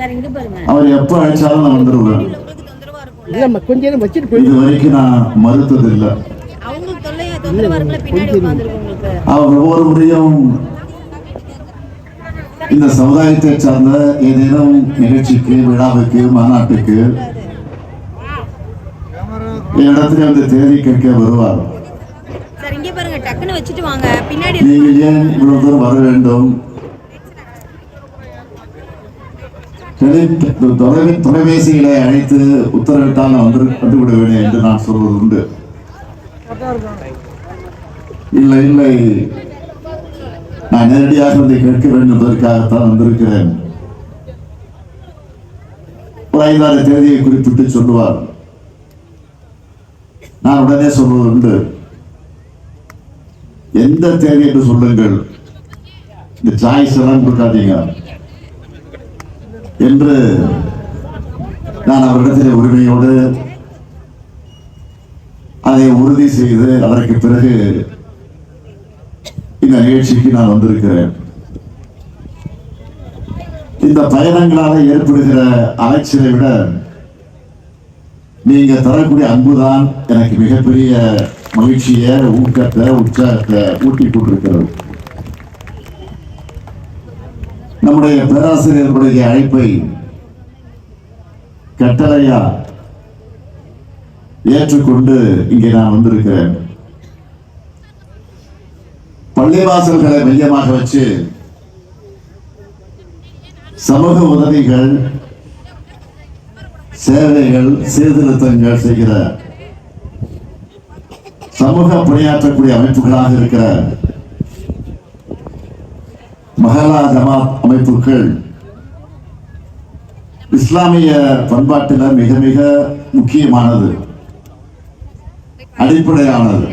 Sir இங்க பாருங்க. அவர் எப்ப அழைச்சாலும் நான் வந்துருவேன். இது வரைக்கும் நான் மறுத்தது இல்லை அவர் ஒவ்வொரு முறையும் இந்த சமுதாயத்தை சார்ந்த ஏதேனும் நிகழ்ச்சிக்கு விழாவுக்கு மாநாட்டுக்கு இடத்துல வந்து தேதி கேட்க வருவார். சார் இங்க பாருங்க டக்குன்னு வச்சுட்டு வாங்க. பின்னாடி நீங்கள் ஏன் இவ்வளவு தூரம் வர வேண்டும்? டெலி- தொலைபேசிகளை அழைத்து உத்தரவிட்டால் நான் வந்து வந்து என்று நான் சொல்வது உண்டு. இல்லை இல்லை. நான் நேரடியாக வந்து கேட்க வேண்டும் என்பதற்காகத்தான் வந்திருக்கிறேன். ஒரு ஐந்தாறு தேதியை குறிப்பிட்டு சொல்லுவார். நான் உடனே சொல்வது உண்டு. எந்த தேதி என்று சொல்லுங்கள். இந்த சாய்ஸ் எல்லாம் கொடுக்காதீங்க. என்று நான் அவரிடத்தில் உரிமையோடு அதை உறுதி செய்து அதற்கு பிறகு இந்த நிகழ்ச்சிக்கு நான் வந்திருக்கிறேன். இந்த பயணங்களால் ஏற்படுகிற அலைச்சலை விட நீங்க தரக்கூடிய அன்புதான் எனக்கு மிகப்பெரிய மகிழ்ச்சியை ஊக்கத்தை உற்சாகத்தை ஊட்டி கொண்டிருக்கிறது. நம்முடைய பேராசிரியர்களுடைய அழைப்பை கட்டளையா ஏற்றுக்கொண்டு இங்கே நான் வந்திருக்கிறேன். பள்ளிவாசல்களை மையமாக வச்சு சமூக உதவிகள் சேவைகள் சீர்திருத்தங்கள் செய்கிற சமூக பணியாற்றக்கூடிய அமைப்புகளாக இருக்கிற மஹலா ஜமாத் அமைப்புகள். இஸ்லாமிய பண்பாட்டில் மிக மிக முக்கியமானது. அடிப்படையானது.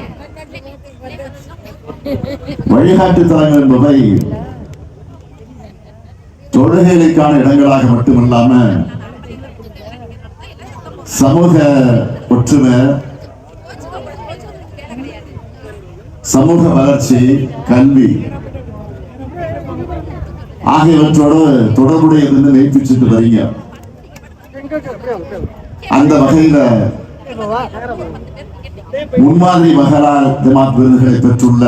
வழிகாட்டு தலங்கள் என்பவை தொழுகைகளுக்கான இடங்களாக மட்டுமல்லாம சமூக ஒற்றுமை சமூக வளர்ச்சி கல்வி ஆகியவற்றோடு தொடர்புடையதுன்னு மெய்ப்பிச்சுட்டு வரீங்க. அந்த வகையில முன்மாதிரி மகளா ஜமாத் விருதுகளை பெற்றுள்ள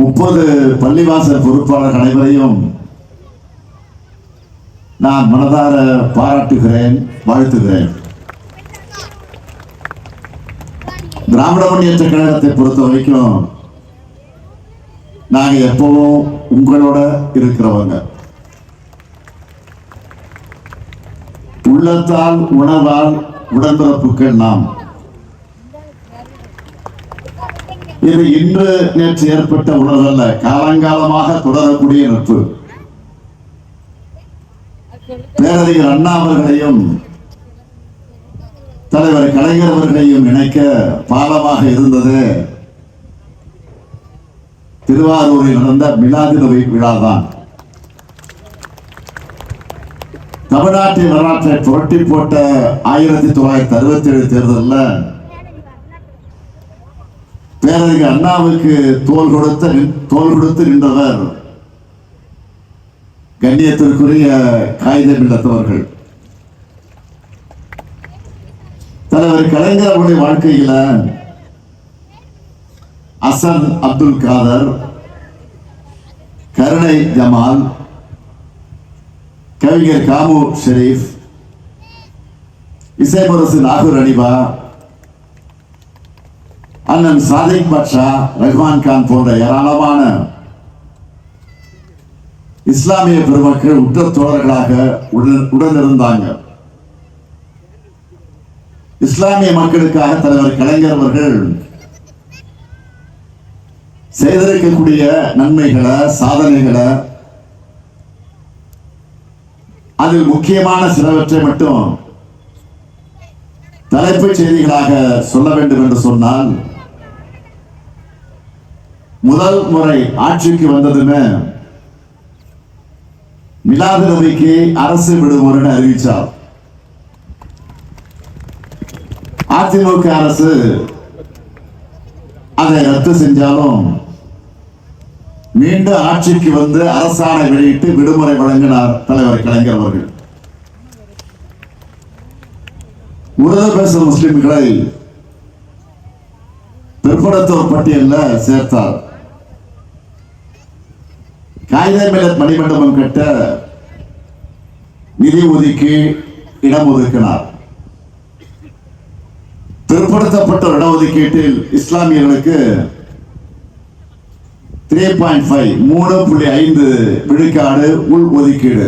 முப்பது பள்ளிவாசல் பொறுப்பாளர் அனைவரையும் நான் மனதார பாராட்டுகிறேன் வாழ்த்துகிறேன். திராவிட முன்னேற்ற கழகத்தை பொறுத்த வரைக்கும் நாங்க எப்பவும் உங்களோட இருக்கிறவங்க. உள்ளத்தால் உணவால் உடன்பிறப்புகள் நாம். இது இன்று நேற்று ஏற்பட்ட உணர்வல்ல காலங்காலமாக தொடரக்கூடிய நட்பு. பேரறிஞர் அண்ணா அவர்களையும் தலைவர் கலைஞர் அவர்களையும் இணைக்க பாலமாக இருந்தது திருவாரூரில் நடந்த மிலாது நபி விழாதான். தமிழ்நாட்டின் வரலாற்றை புரட்டி போட்ட ஆயிரத்தி தொள்ளாயிரத்தி அறுபத்தி ஏழு தேர்தலில் பேரறிஞர் அண்ணாவுக்கு தோல் கொடுத்த தோல் கொடுத்து நின்றவர் கண்ணியத்திற்குரிய காகித மில்லத்தவர்கள் தலைவர் கலைஞர் அவருடைய வாழ்க்கையில அசன் அப்துல் காதர் கருணை ஜமால் கவிஞர் காமு ஷெரீப் இசைமுரசு நாகூர் அனிபா அண்ணன் சாதிக் பாட்ஷா ரஹ்மான் கான் போன்ற ஏராளமான இஸ்லாமிய பெருமக்கள் உற்ற தோழர்களாக உடன் உடனிருந்தாங்க. இஸ்லாமிய மக்களுக்காக தலைவர் கலைஞர் அவர்கள் செய்திருக்கக்கூடிய நன்மைகளை சாதனைகளை? அதில் முக்கியமான சிலவற்றை மட்டும் தலைப்புச் செய்திகளாக சொல்ல வேண்டும் என்று சொன்னால் முதல் முறை ஆட்சிக்கு வந்ததுமே மிலாது நபிக்கு அரசு விடுமுறைன்னு அறிவிச்சார். அதிமுக அரசு அதை ரத்து செஞ்சாலும் மீண்டும் ஆட்சிக்கு வந்து அரசாணை வெளியிட்டு விடுமுறை வழங்கினார் தலைவர் கலைஞர் அவர்கள். உருது பேசும் முஸ்லிம்களை பிற்படுத்தோர் பட்டியலில் சேர்த்தார். காகித மில்லத் மணிமண்டபம் கட்ட நிதி ஒதுக்கி இடம் ஒதுக்கினார். பிற்படுத்தப்பட்ட இடஒதுக்கீட்டில் இஸ்லாமியர்களுக்கு த்ரீ பாயிண்ட் ஃபைவ் மூணு புள்ளி ஐந்து விழுக்காடு உள் ஒதுக்கீடு.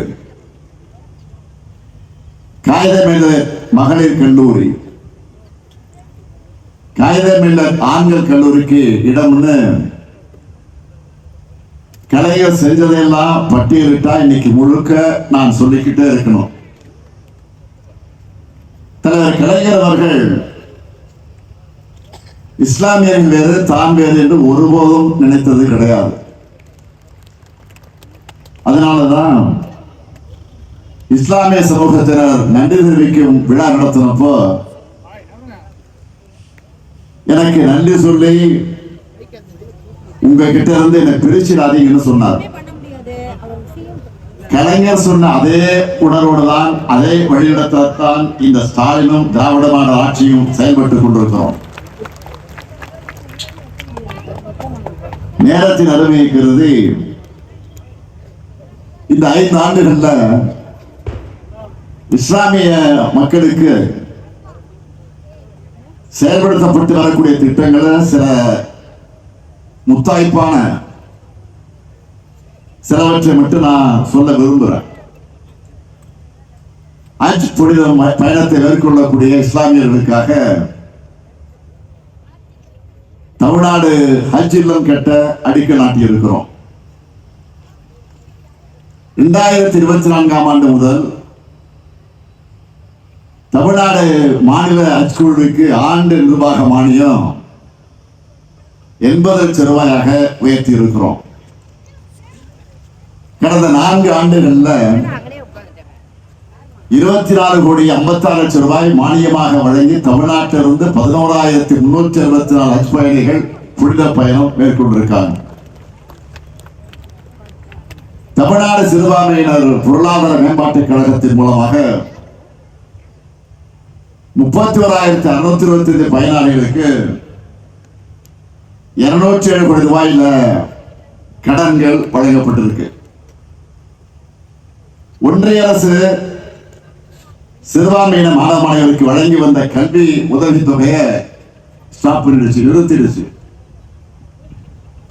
காகிதமில்ல மகளிர் கல்லூரி. காகிதமில்ல ஆண்கள் கல்லூரிக்கு இடம்னு கலைகள் செஞ்சதையெல்லாம் பட்டியலிட்டா இன்னைக்கு முழுக்க நான் சொல்லிக்கிட்டே இருக்கணும். தலைவர் கலைஞர் அவர்கள் இஸ்லாமியன் வேறு தான் வேறு என்று ஒருபோதும் நினைத்தது கிடையாது. அதனாலதான் இஸ்லாமிய சமூகத்தினர் நன்றி தெரிவிக்கும் விழா நடத்தினப்போ எனக்கு நன்றி சொல்லி உங்ககிட்ட இருந்து என்னை பிரிச்சிடாதீங்கன்னு சொன்னார். கலைஞர் சொன்ன அதே உணர்வோடு தான் அதே வழிநடத்தத்தான் இந்த ஸ்டாலினும் திராவிடமான ஆட்சியும் செயல்பட்டுக் கொண்டிருக்கிறோம். நேரத்தின் அருமையை கருதி இந்த ஐந்து ஆண்டுகள்ல இஸ்லாமிய மக்களுக்கு செயல்படுத்தப்பட்டு வரக்கூடிய திட்டங்களை சில முத்தாய்ப்பான சிலவற்றை மட்டும் நான் சொல்ல விரும்புகிறேன் ஹஜ் புனித பயணத்தை மேற்கொள்ளக்கூடிய இஸ்லாமியர்களுக்காக தமிழ்நாடு ஹஜ் இல்லம் கட்ட அடிக்கல் நாட்டியிருக்கிறோம். இரண்டாயிரத்தி இருபத்தி நான்காம் ஆண்டு முதல் தமிழ்நாடு மாநில ஹஜ் குழுவுக்கு ஆண்டு நிர்வாக மானியம் எண்பது லட்சம் ரூபாயாக உயர்த்தி இருக்கிறோம் கடந்த நான்கு ஆண்டுகளில் இருபத்தி நாலு கோடி ஐம்பத்தாறு லட்சம் ரூபாய் மானியமாக வழங்கி தமிழ்நாட்டிலிருந்து பதினோராயிரத்தி முன்னூற்றி அறுபத்தி நாலு ஹஜ் பயணிகள் புனித பயணம் மேற்கொண்டிருக்காங்க. தமிழ்நாடு சிறுபான்மையினர் பொருளாதார மேம்பாட்டுக் கழகத்தின் மூலமாக முப்பத்தி ஓராயிரத்தி அறுநூத்தி இருபத்தி ஐந்து பயனாளிகளுக்கு இருநூற்றி ஏழு கோடி ரூபாயில கடன்கள் வழங்கப்பட்டிருக்கு. ஒன்றிய அரசு சிறுபான்மையின மாணவ மாணவர்களுக்கு வழங்கி வந்த கல்வி உதவித் தொகையை ஸ்டாப் பண்ணிடுச்சு நிறுத்திடுச்சு.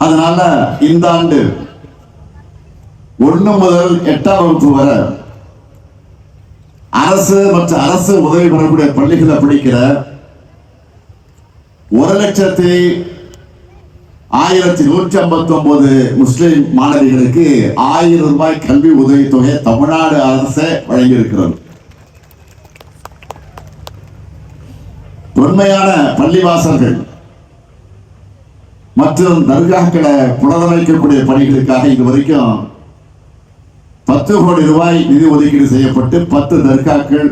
அதனால இந்த ஆண்டு ஒண்ணு முதல் எட்டாம் வகுப்பு வரை அரசு மற்றும் அரசு உதவி பெறக்கூடிய பள்ளிகளை படிக்கிற ஒரு லட்சத்தி ஆயிரத்தி நூற்றி ஐம்பத்தி ஒன்பது முஸ்லிம் மாணவிகளுக்கு ஆயிரம் ரூபாய் கல்வி உதவித் தொகை தமிழ்நாடு அரசே வழங்கியிருக்கிறது. தொன்மையான பள்ளிவாசல்கள். மற்றும் தர்காக்களை புனரமைக்கக்கூடிய பணிகளுக்காக இது வரைக்கும் பத்து கோடி ரூபாய் நிதி ஒதுக்கீடு செய்யப்பட்டு பத்து தர்காக்கள்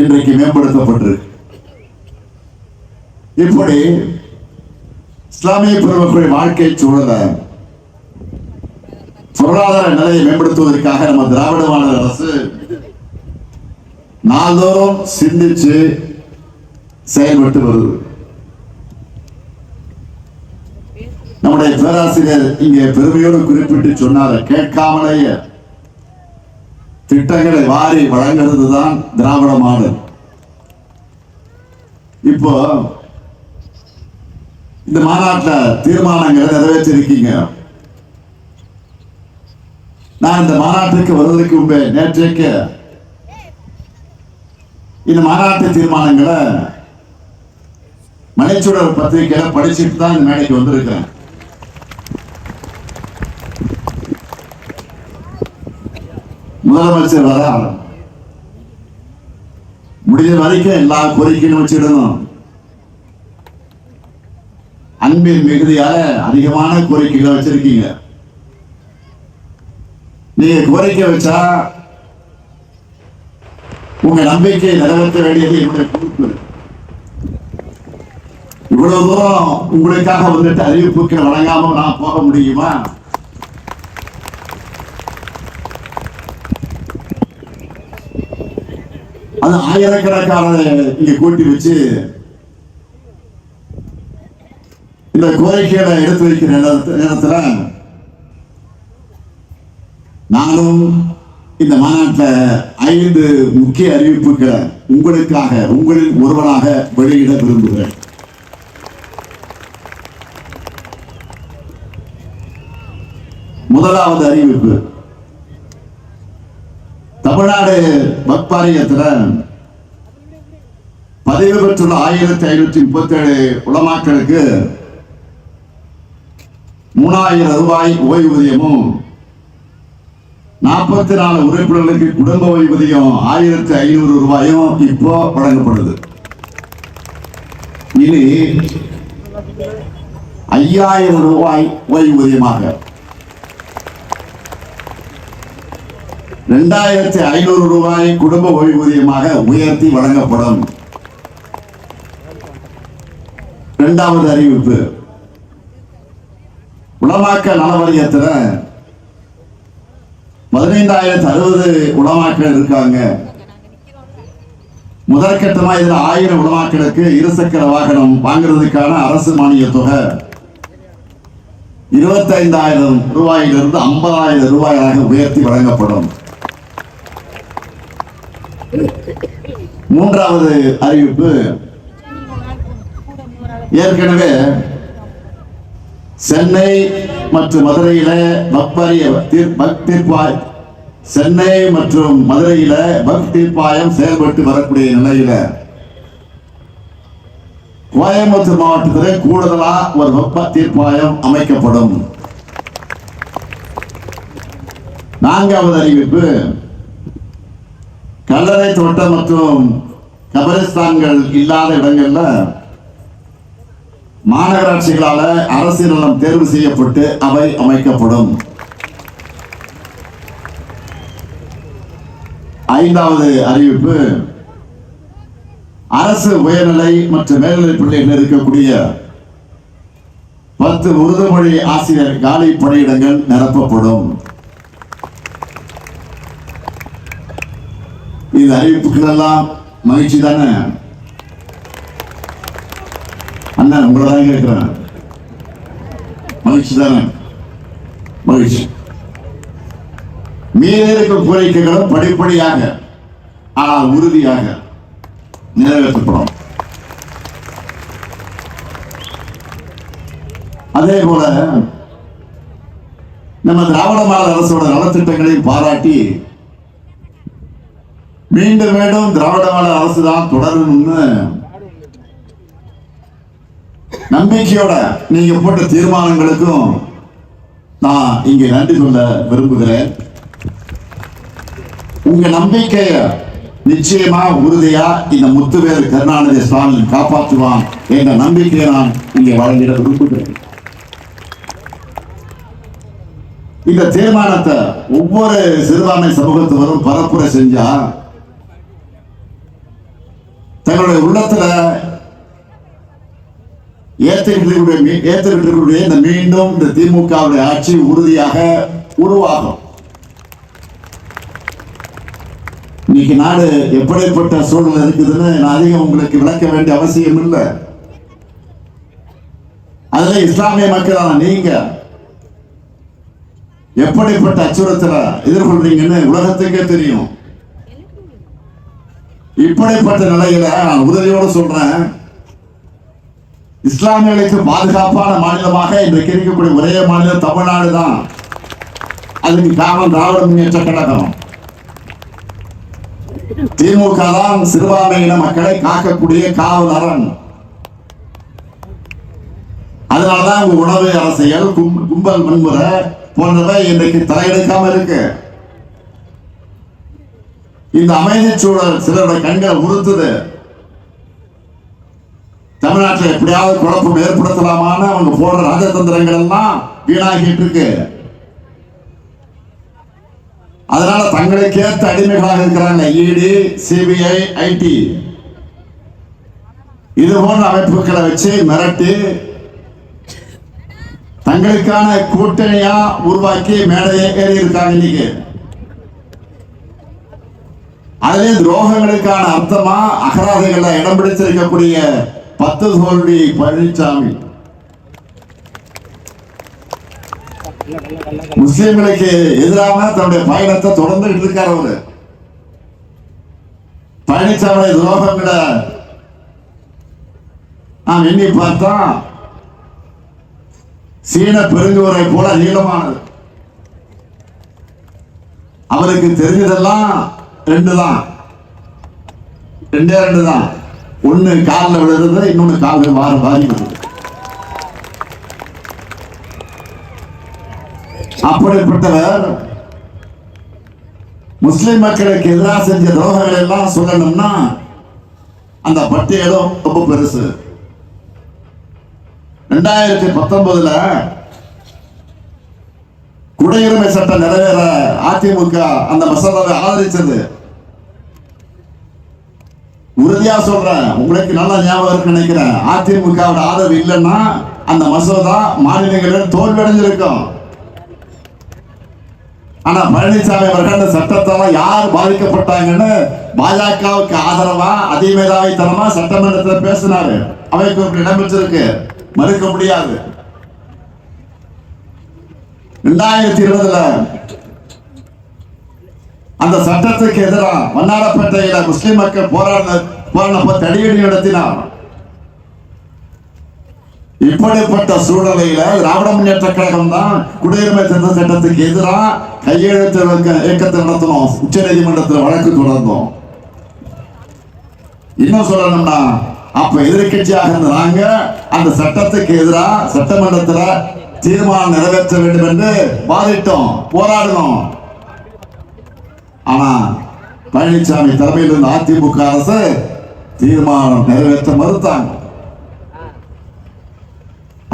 இன்றைக்கு மேம்படுத்தப்பட்டிருக்கு. இப்படி இஸ்லாமிய பெருமக்களுடைய வாழ்க்கை சூழலை பொருளாதார நிலையை மேம்படுத்துவதற்காக நம்ம திராவிட மாநில அரசு நாள்தோறும் சிந்திச்சு செயல்பட்டு வருது. நம்முடைய பேராசிரியர் இங்கே பெருமையோடு குறிப்பிட்டு சொன்னார் கேட்காமலேயே திட்டங்களை வாரி வழங்குறது தான் திராவிட மாடல். இப்போ இந்த மாநாட்டில் தீர்மானங்களை நிறைவேற்றிருக்கீங்க. நான் இந்த மாநாட்டுக்கு வருவதற்கு முன்பே நேற்றைக்கு இந்த மாநாட்டு தீர்மானங்களை மலைச்சுடர் பத்திரிகையில படிச்சுட்டு தான் இந்த மேடைக்கு வந்திருக்கிறேன். முதலமைச்சர் வரார் முடிஞ்ச வரைக்கும் எல்லா கோரிக்கையும் வச்சிடணும் அன்பின் மிகுதியால அதிகமான கோரிக்கைகளை வச்சிருக்கீங்க. நீங்க கோரிக்கை வச்சா உங்க நம்பிக்கையை நிறைவேற்ற வேண்டியது என்னுடைய பொறுப்பு. இவ்வளவு தூரம் உங்களுக்காக வந்துட்டு அறிவிப்புக்கு வழங்காம நான் போக முடியுமா? அது ஆயிரக்கணக்கான இங்க கூட்டி வச்சு இந்த கோரிக்கைகளை எடுத்து வைக்கிற நேரத்து- நேரத்துல நானும் இந்த மாநாட்டில் ஐந்து முக்கிய அறிவிப்புகளை உங்களுக்காக உங்களில் ஒருவனாக வெளியிட விரும்புகிறேன். முதலாவது அறிவிப்பு. தமிழ்நாடு வக்பாரியத்தில் பதிவு பெற்றுள்ள ஆயிரத்தி ஐநூத்தி முப்பத்தி ஏழு உளமாக்களுக்கு மூணாயிரம் ரூபாய் ஓய்வூதியமும் நாற்பத்தி நாலு உறுப்பினர்களுக்கு குடும்ப ஓய்வூதியம் ஆயிரத்தி ஐநூறு ரூபாயும் இப்போ வழங்கப்படுது. இனி ஐயாயிரம் ரூபாய் ஓய்வூதியமாக ரெண்டாயிரத்தி ஐநூறு ரூபாய் குடும்ப ஓய்வூதியமாக உயர்த்தி வழங்கப்படும். இரண்டாவது அறிவிப்பு. உளமாக்க நலவரியத்தில் பதினைந்தாயிரத்தி அறுபது உளமாக்கள் இருக்காங்க. முதற்கட்டமா இதுல ஆயிரம் உளமாக்களுக்கு இருசக்கர வாகனம் வாங்குறதுக்கான அரசு மானிய தொகை. இருபத்தைந்தாயிரம் ரூபாயிலிருந்து ஐம்பதாயிரம் ரூபாயாக உயர்த்தி வழங்கப்படும். மூன்றாவது அறிவிப்பு. ஏற்கனவே சென்னை மற்றும் மதுரையில பக்பரிய தீர்ப்பாய் சென்னை மற்றும் மதுரையில பக்தீர்ப்பாயம் செயல்பட்டு வரக்கூடிய நிலையில கோயம்புத்தூர் மாவட்டத்தில் கூடுதலா ஒரு வெப்ப தீர்ப்பாயம் அமைக்கப்படும். நான்காவது அறிவிப்பு. கல்லறை தோட்டம் மற்றும் கபரிஸ்தான்கள் இல்லாத இடங்கள்ல மாநகராட்சிகளால அரசு நலம் தேர்வு செய்யப்பட்டு அவை அமைக்கப்படும். ஐந்தாவது அறிவிப்பு அரசு உயர்நிலை மற்றும் மேல்நிலை பள்ளிகளில் இருக்கக்கூடிய பத்து உருதுமொழி ஆசிரியர் காலி பணியிடங்கள் நிரப்பப்படும். இந்த அறிவிப்புகள் எல்லாம் மகிழ்ச்சி தானே? அண்ணன் உங்களை தான் கேட்கிறேன். மகிழ்ச்சி தானே? மகிழ்ச்சி. மீதி இருக்கும் கோரிக்கைகளும் படிப்படியாக ஆனால் உறுதியாக நிறைவேற்றப்படும். அதே போல நம்ம திராவிட மாடல் அரசோட நலத்திட்டங்களையும் பாராட்டி மீண்டும் மீண்டும் திராவிட மாடல் அரசு தான் தொடரணும்னு நம்பிக்கையோட நீங்க போட்ட தீர்மானங்களுக்கும் நான் இங்கே நன்றி சொல்ல விரும்புகிறேன். உங்க நம்பிக்கைய நிச்சயமா உறுதியா இந்த முத்துவேர் கருணாநிதி ஸ்டாலின் காப்பாற்றுவான் என்ற நம்பிக்கையை நான் இங்கே வழங்கிட விரும்புகிறேன். இந்த தீர்மானத்தை ஒவ்வொரு சிறுபான்மை சமூகத்தவரும் பரப்புரை செஞ்சா தங்களுடைய உள்ளத்துல ஏற்றுக்கிட்டு ஏற்றுக்கிட்டு இந்த மீண்டும் இந்த திமுகவுடைய ஆட்சி உறுதியாக உருவாகும். இன்னைக்கு நாடு எப்படிப்பட்ட சூழ்நிலை இருக்குதுன்னு நான் அதிகம் உங்களுக்கு விளக்க வேண்டிய அவசியம் இல்லை. அதுல இஸ்லாமிய மக்களான நீங்க எப்படிப்பட்ட அச்சுறுத்தலை எதிர்கொள்றீங்கன்னு உலகத்துக்கே தெரியும். இப்படிப்பட்ட நிலையில நான் உதவியோடு சொல்றேன். இஸ்லாமியர்களுக்கு பாதுகாப்பான மாநிலமாக இன்றைக்கு இருக்கக்கூடிய ஒரே மாநிலம் தமிழ்நாடு தான். அதுக்கு காரணம் திராவிட முன்னேற்ற கழகம். திமுக தான் சிறுபான்மையின மக்களை காக்கக்கூடிய காவல் அரண் அதனாலதான் உணவு அரசியல் கும்பல் வன்முறை போன்றவை இன்றைக்கு தலையெடுக்காம இருக்கு. இந்த அமைதி சூழல் சிலருடைய கண்களை உறுத்துது. தமிழ்நாட்டில் எப்படியாவது குழப்பம் ஏற்படுத்தலாமான்னு அவங்க போடுற ராஜதந்திரங்கள் எல்லாம் வீணாகிட்டு இருக்கு அதனால தங்களுக்கு ஏற்ற அடிமைகளாக இருக்கிறாங்க இடி சிபிஐ ஐடி இது போன்ற அமைப்புகளை வச்சு மிரட்டி தங்களுக்கான கூட்டணியா உருவாக்கி மேடையை ஏறி இருக்காங்க இன்னைக்கு. அதுலேயே துரோகங்களுக்கான அர்த்தமா அகராதைகள்ல இடம் பிடிச்சிருக்கக்கூடிய பத்து தோல்வி பழனிசாமி முஸ்லிம்களுக்கு எதிராக தன்னுடைய பயணத்தை தொடர்ந்துகிட்டு இருக்கார் அவரு. பழனிசாமியுடைய துரோகங்களை நாம் எண்ணி பார்த்தா சீன பெருங்குவரை போல நீளமானது. அவருக்கு தெரிஞ்சதெல்லாம் ரெண்டு தான் ரெண்டே ரெண்டு தான் ஒண்ணு காலில் விழுறது இன்னொன்னு காலில் வார வாரி விழுது அப்படிப்பட்டவர் முஸ்லிம் மக்களுக்கு எதிராக செஞ்ச துரோகங்கள் எல்லாம் சொல்லணும்னா அந்த பட்டியலும் ரொம்ப பெருசு. ரெண்டாயிரத்தி பத்தொன்பதுல குடியுரிமை சட்டம் நிறைவேற அதிமுக அந்த மசோதாவை ஆதரிச்சது. உறுதியா சொல்றேன் உங்களுக்கு நல்லா ஞாபகம் இருக்கு நினைக்கிறேன். அதிமுகவோட ஆதரவு இல்லைன்னா அந்த மசோதா மாநிலங்களில் தோல்வியடைஞ்சிருக்கும். ஆனா பழனிசாமி அவர்கள் அந்த சட்டத்தால யார் பாதிக்கப்பட்டாங்கன்னு பாஜகவுக்கு ஆதரவா அதிமேதாவித்தனமா சட்டமன்றத்தில் பேசினாரு. அவைக்கு ஒரு இடம் மறுக்க முடியாது. ரெண்டாயிரத்தி இருபதுல அந்த சட்டத்துக்கு எதிராக வண்ணாரப்பேட்டையில முஸ்லிம் மக்கள் போராடின போராடினப்ப தடியடி நடத்தினார். இப்படிப்பட்ட சூழ்நிலையில திராவிட முன்னேற்ற கழகம் தான் குடியுரிமை திருத்த சட்டத்துக்கு எதிராக கையெழுத்து இயக்கத்தை நடத்தணும் உச்ச நீதிமன்றத்தில் வழக்கு தொடர்ந்தோம். இன்னும் சொல்லணும்னா அப்ப எதிர்க்கட்சியாக இருந்த நாங்க அந்த சட்டத்துக்கு எதிராக சட்டமன்றத்தில் தீர்மானம் நிறைவேற்ற வேண்டும் என்று வாதிட்டோம் போராடினோம். ஆனா பழனிசாமி தலைமையில் இருந்த அதிமுக அரசு தீர்மானம் நிறைவேற்ற மறுத்தாங்க.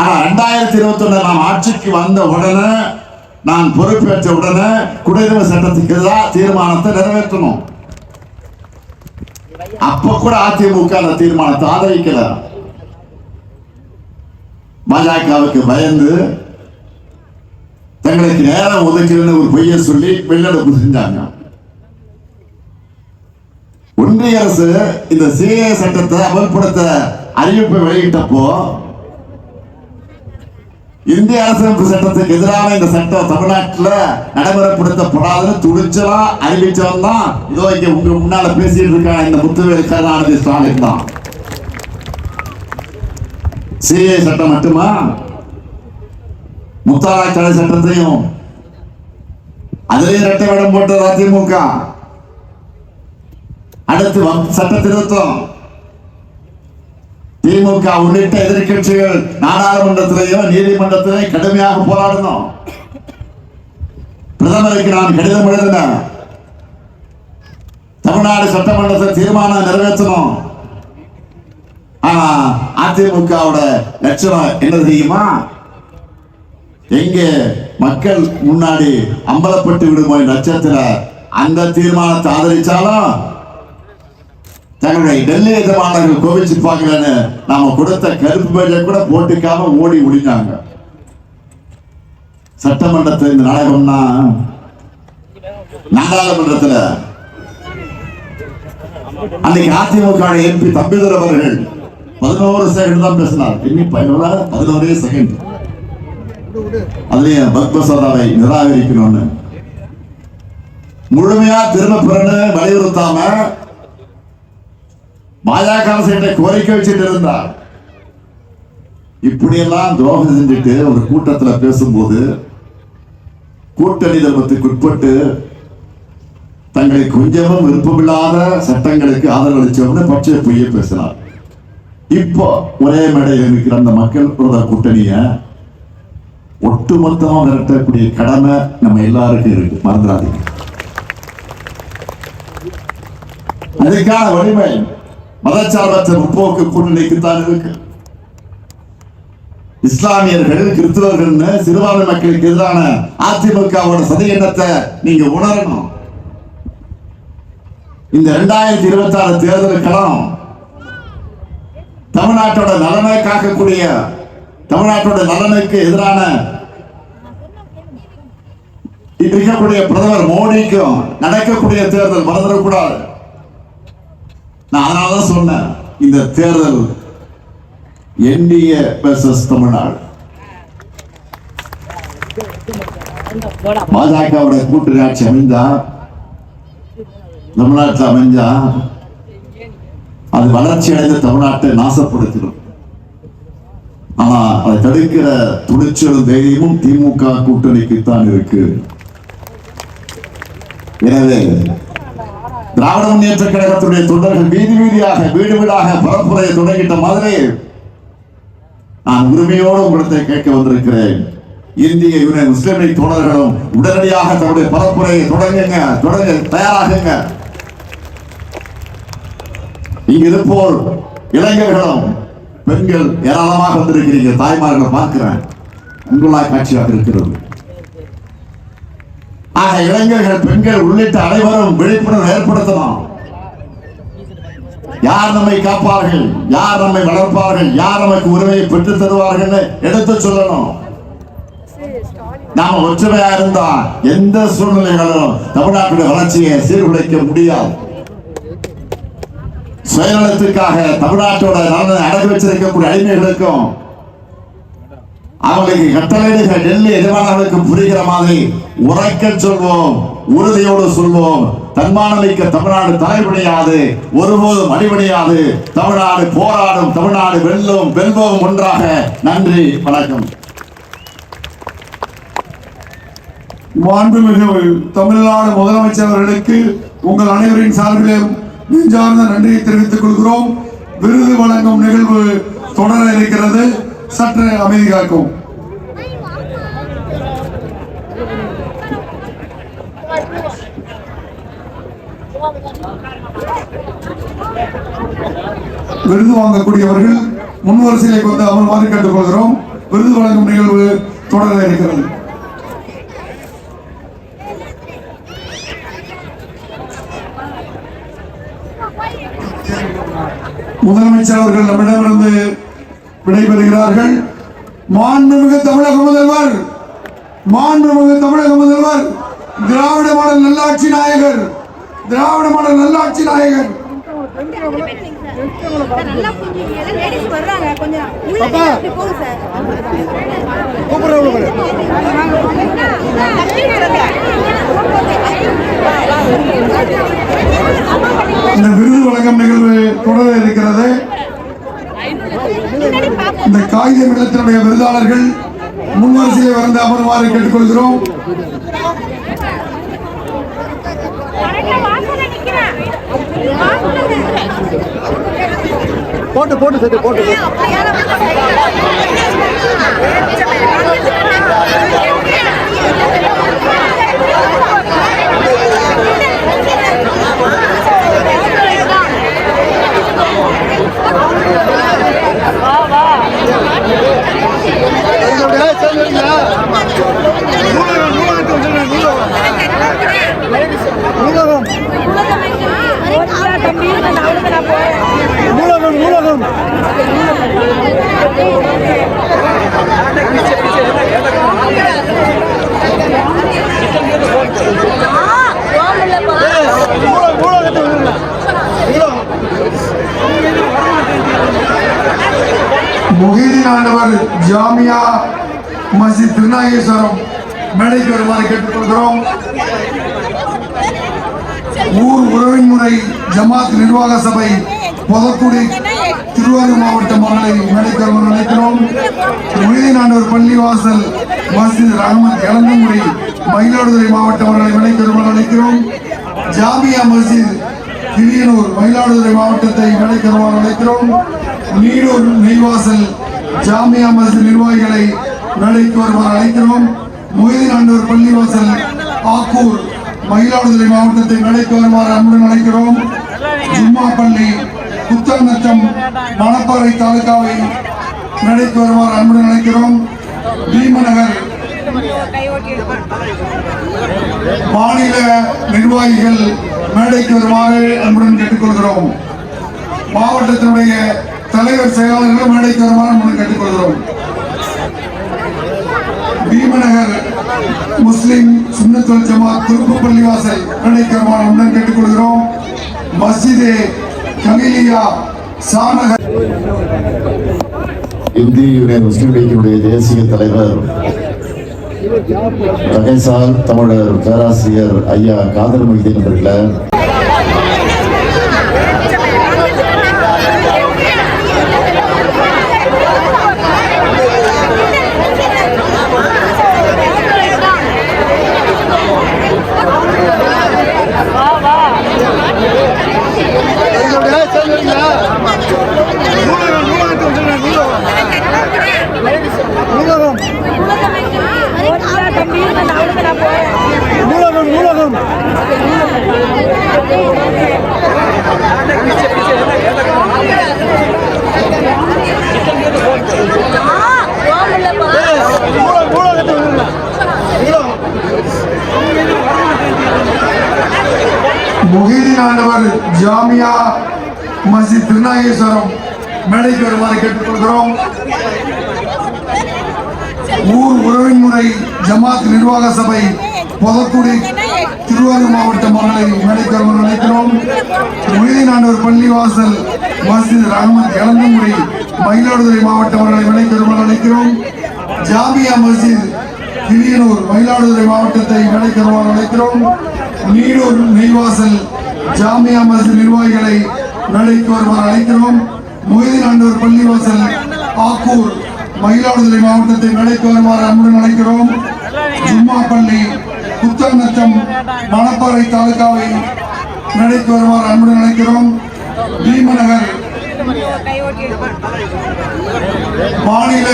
ஆனா ரெண்டாயிரத்தி இருபத்தி ஒண்ணு நாம் ஆட்சிக்கு வந்த உடனே நான் பொறுப்பேற்ற உடனே குடியுரிமை சட்டத்துக்கு எதிராக தீர்மானத்தை நிறைவேற்றணும். அப்ப கூட அதிமுக அந்த தீர்மானத்தை ஆதரிக்கல. பாஜகவுக்கு பயந்து தங்களுக்கு நேரம் ஒதுக்கலன்னு ஒரு பொய்ய சொல்லி வெளிநடப்பு செஞ்சாங்க ஒன்றிய அரசு இந்த சிஏ சட்டத்தை அமல்படுத்த அறிவிப்பை வெளியிட்டப்போ இந்திய அரசமைப்பு சட்டத்துக்கு எதிரான இந்த சட்டம் தமிழ்நாட்டில் நடைமுறைப்படுத்தப்படாதுன்னு துணிச்சலா அறிவிச்சவன் தான். இதோ இங்க உங்க முன்னால பேசிட்டு இருக்கான் இந்த முத்துவேல் கருணாநிதி ஸ்டாலின் தான். சிஏ சட்டம் மட்டுமா? முத்தாரா தடை சட்டத்தையும் அதிலேயே இரட்டை வேடம் போட்டது அதிமுக. அடுத்து சட்ட திருத்தம். திமுக உள்ளிட்ட எதிர்க்கட்சிகள் நாடாளுமன்றத்திலேயும் நீதிமன்றத்திலேயும் கடுமையாக போராடணும். பிரதமருக்கு நான் கடிதம் எழுதினேன். தமிழ்நாடு சட்டமன்றத்தில் தீர்மானம் நிறைவேற்றணும். ஆனா அதிமுகவோட லட்சணம் என்ன தெரியுமா? எங்க மக்கள் முன்னாடி அம்பலப்பட்டு விடுமோ லட்சத்துல அந்த தீர்மானத்தை ஆதரிச்சாலும் தங்களுடைய டெல்லி எதிர்மாணர்கள் கோவிச்சு பார்க்கலன்னு நாம கொடுத்த கருப்பு பேஜை கூட போட்டுக்காம ஓடி ஒளிஞ்சாங்க. சட்டமன்றத்தில் இந்த நாடகம்னா நாடாளுமன்றத்துல அன்னைக்கு அதிமுக எம்பி தம்பிதுரை அவர்கள் பதினோரு செகண்ட் தான் பேசினார். இன்னி பதினோரு பதினோரே செகண்ட் அதுலயும் பக்மசோதாவை நிராகரிக்கணும்னு. முழுமையா திரும்ப பிறன்னு வலியுறுத்தாம பாஜக அரசு கோரிக்கை வச்சுட்டு இருந்தார். இப்படியெல்லாம் துரோகம் செஞ்சுட்டு ஒரு கூட்டத்துல பேசும்போது கூட்டணி தர்மத்துக்கு உட்பட்டு தங்களை கொஞ்சமும் விருப்பமில்லாத சட்டங்களுக்கு ஆதரவு அளிச்சவங்க பச்சை பொய்ய பேசினார். இப்போ ஒரே மேடையில் இருக்கிற அந்த மக்கள் விரோத கூட்டணிய ஒட்டுமொத்தமாக விரட்டக்கூடிய கடமை நம்ம எல்லாருக்கும் இருக்கு. மறந்துடாதீங்க. அதுக்கான வலிமை மதச்சார்பற்ற முற்போக்கு கூட்டணிக்கு தான் இருக்கு. இஸ்லாமியர்கள் கிறிஸ்தவர்கள்னு சிறுபான்மை மக்களுக்கு எதிரான அதிமுகவோட சதி எண்ணத்தை நீங்க உணரணும். இந்த இரண்டாயிரத்தி இருபத்தி ஆறு தேர்தல் களம் தமிழ்நாட்டோட நலனை காக்கக்கூடிய தமிழ்நாட்டோட நலனுக்கு எதிரான இருக்கக்கூடிய பிரதமர் மோடிக்கும் நடக்கக்கூடிய தேர்தல் மறந்துடக்கூடாது. நான் அதனாலதான் சொன்னேன் இந்த தேர்தல் என்டிய வெர்சஸ் தமிழ்நாடு. பாஜகவோட கூட்டணி ஆட்சி அமைந்தா தமிழ்நாட்டில் அமைஞ்சா அது வளர்ச்சி அடைந்த தமிழ்நாட்டை நாசப்படுத்திடும். ஆனா அதை தடுக்கிற துணிச்சலும் தைரியமும் திமுக கூட்டணிக்கு தான் இருக்கு. எனவே திராவிட முன்னேற்ற கழகத்துடைய தொண்டர்கள் வீதி வீதியாக வீடு வீடாக பரப்புரையை தொடங்கிட்ட மாதிரி நான் உரிமையோடு உங்களிடத்தை கேட்க வந்திருக்கிறேன். இந்திய யூனியன் முஸ்லிம் லீக் தோழர்களும் உடனடியாக தன்னுடைய பரப்புரையை தொடங்குங்க தொடங்க தயாராகுங்க. இங்க இருப்போர் இளைஞர்களும் பெண்கள் ஏராளமாக வந்திருக்கிறீங்க தாய்மார்களை பார்க்கிறேன். உங்களாய் காட்சியாக இருக்கிறது. ஆக இளைஞர்கள் பெண்கள் உள்ளிட்ட அனைவரும் விழிப்புணர்வு ஏற்படுத்தலாம். யார் நம்மை காப்பார்கள்? யார் நம்மை வளர்ப்பார்கள்? யார் நமக்கு உரிமையை பெற்று தருவார்கள் எடுத்து சொல்லணும். நாம ஒற்றுமையா இருந்தா எந்த சூழ்நிலைகளிலும் தமிழ்நாட்டுடைய வளர்ச்சியை சீர்குலைக்க முடியாது. சுயநலத்திற்காக தமிழ்நாட்டோட நலனை அடகு வச்சிருக்கக்கூடிய அடிமைகளுக்கும் அவர்களுக்கு கட்டளையிடுகிற டெல்லி எதிர்வாளர்களுக்கு புரிகிற மாதிரி உரைக்க சொல்வோம் உறுதியோடு சொல்வோம். தன்மானமிக்க தமிழ்நாடு தலைபடியாது ஒருபோதும் அடிபடியாது தமிழ்நாடு போராடும் தமிழ்நாடு வெல்லும் வெல்வோம் ஒன்றாக. நன்றி வணக்கம். மாண்புமிகு தமிழ்நாடு முதலமைச்சர் அவர்களுக்கு உங்கள் அனைவரின் சார்பிலும் நெஞ்சார்ந்த நன்றியை தெரிவித்துக் கொள்கிறோம். விருது வழங்கும் நிகழ்வு தொடர இருக்கிறது. சற்று அமைதி காக்கும். விருது வாங்கக்கூடியவர்கள் முன்வரிசையிலே வந்து கேட்டுக் கொள்கிறோம் விருது வழங்கும் நிகழ்வு தொடர இருக்கிறது. முதலமைச்சர் அவர்கள் நம்மிடமிருந்து விடைபெறுகிறார்கள். மாண்புமிகு தமிழக முதல்வர் மாண்புமிகு தமிழக முதல்வர் திராவிட மாடல் நல்லாட்சி நாயகர் திராவிட மாடல் நல்லாட்சி நாயகர். நல்லா இந்த விருது வழங்கும் நிகழ்வு தொடர இருக்கிறது. இந்த காகித இல்லத்தினுடைய விருதாளர்கள் முன்வரிசையிலே வந்து அமருமாறு கேட்டுக்கொள்கிறோம். போட்டு போட்டு சரி போட்டு. முகீதின் ஆண்டவர் ஜாமியா மஸ்ஜித் திருநாகேஸ்வரம் மேடைக்கு வருமாறு கேட்டுக்கொள்கிறோம். ஊர் உறவின் முறை ஜமாத் நிர்வாக சபை பொதக்குடி திருவாரூர் மாவட்டம் அவர்களை மேடைக்கு வருமாறு அழைக்கிறோம். முகீதின் ஆண்டவர் பள்ளிவாசல் மஸ்ஜித் ரஹமத் இளந்தங்குடி மயிலாடுதுறை மாவட்டம் அவர்களை மேடைக்கு வருமாறு அழைக்கிறோம். ஜாமியா மஸ்ஜித் கிளியனூர் மயிலாடுதுறை மாவட்டத்தை மேடைக்கு அழைக்கிறோம். நீரூர் நெய்வாசல் ஜாமியா மஸ்ஜித் நிர்வாகிகளை மேடைக்கு வருமாறு அழைக்கிறோம். மொய்தீன் ஆண்டவர் பள்ளிவாசல் ஆக்கூர் மயிலாடுதுறை மாவட்டத்தை மேடைக்கு வருமாறு அன்புடன் அழைக்கிறோம். ஜும்மா பள்ளி புத்தநத்தம் மணப்பாறை தாலுகாவை மேடைக்கு வருமாறு அன்புடன் அழைக்கிறோம். பீமநகர் மாநில நிர்வாகிகள் மேடைக்கு வருமாறு அன்புடன் கேட்டுக்கொள்கிறோம். மாவட்டத்தினுடைய தலைவர் செயலாளர்கள் மேடைக்கு வருமாறு அன்புடன் கேட்டுக்கொள்கிறோம். பீமநகர் முஸ்லிம் சுன்னத்துல் ஜமாத் துருப்பு பள்ளிவாசல் மேடைக்கு வருமாறு அன்புடன் கேட்டுக்கொள்கிறோம். மஸ்ஜிதே கலிலியா சானகர் இந்திய முஸ்லிம் முஸ்லீம் லீக்கினுடைய தேசிய தலைவர் தகைசால் தமிழர் பேராசிரியர் ஐயா காதல் மொய்தீன் அவர்களை. முஹீதீன் ஆண்டவர் ஜாமியா மஸ்ஜித் திருநாகேஸ்வரம் மேடைக்கு வருமாறு கேட்டுக்கொள்கிறோம். ஊர் உறவின் முறை ஜமாத் நிர்வாக சபை பொதக்குடி திருவாரூர் மாவட்ட மக்களை மேடைக்கு வருமாறு அழைக்கிறோம். முஹீதீன் ஆண்டவர் பள்ளிவாசல் மஸ்ஜித் ரஹமத் இளந்தங்குடி மயிலாடுதுறை மாவட்ட மக்களை மேடைக்கு வருமாறு அழைக்கிறோம். ஜாமியா மஸ்ஜித் கிளியனூர் மயிலாடுதுறை மாவட்டத்தை மேடைக்கு வருமாறு அழைக்கிறோம். நீடூர் நெய்வாசல் ஜாமியா மஸ்ஜித் நிர்வாகிகளை மேடைக்கு வருமாறு அழைக்கிறோம். மொய்தீன் ஆண்டவர் பள்ளிவாசல் ஆக்கூர் மயிலாடுதுறை மாவட்டத்தை மேடைக்கு வருமாறு அன்புடன் அழைக்கிறோம். ஜும்மா பள்ளி புத்தநத்தம் மணப்பாறை தாலுகாவை மேடைக்கு வருமாறு அன்புடன் அழைக்கிறோம். பீமநகர் மாநில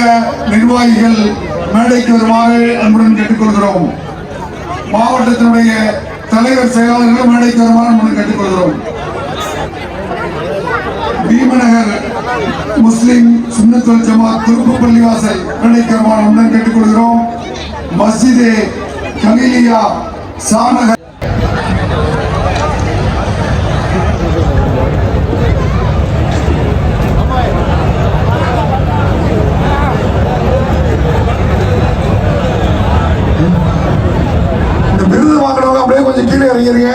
நிர்வாகிகள் மேடைக்கு வருமாறு அன்புடன் கேட்டுக்கொள்கிறோம். மாவட்டத்தினுடைய தலைவர் செயலாளர்களும் மேடைக்கு வருமாறு அன்புடன் கேட்டுக்கொள்கிறோம். பீமநகர் முஸ்லிம் சுன்னத்துல் ஜமாத் துருப்பு பள்ளிவாசல் மேடைக்கு வருமாறு அன்புடன் கேட்டுக்கொள்கிறோம். மஸ்ஜிதே கலீலியா சானகர் கொஞ்சம் கீழே இறங்கிருங்க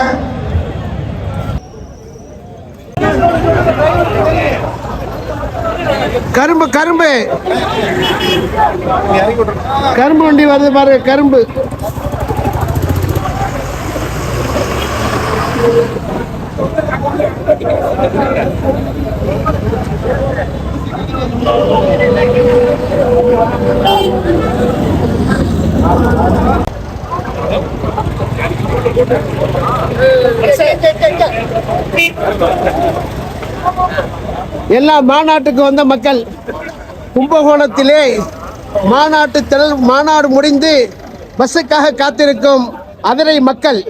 கரும்பு கரும்பு கரும்பு வண்டி வருது பாரு கரும்பு Thank you. எல்லா மாநாட்டுக்கு வந்த மக்கள் கும்பகோணத்திலே மாநாட்டு திரள் மாநாடு முடிந்து பஸ்ஸுக்காக காத்திருக்கும் அதிரை மக்கள்.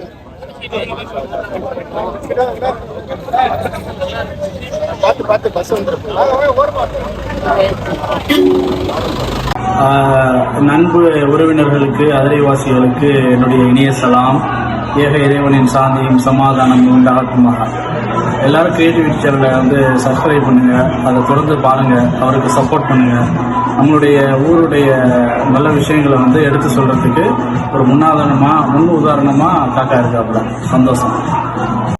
நண்பு உறவினர்களுக்கு அதிரைவாசிகளுக்கு என்னுடைய இனிய சலாம். ஏக இறைவனின் சாந்தியும் சமாதானமும் உண்டாகுமாக எல்லாரும் கிரியேட்டிவிட்டி சேனலை வந்து சப்ஸ்கிரைப் பண்ணுங்க. அதை தொடர்ந்து பாருங்க. அவருக்கு சப்போர்ட் பண்ணுங்க. நம்மளுடைய ஊருடைய நல்ல விஷயங்களை வந்து எடுத்து சொல்றதுக்கு ஒரு முன்னாதாரணமா முன் உதாரணமா காக்கா இருக்காப்புல. சந்தோஷம்.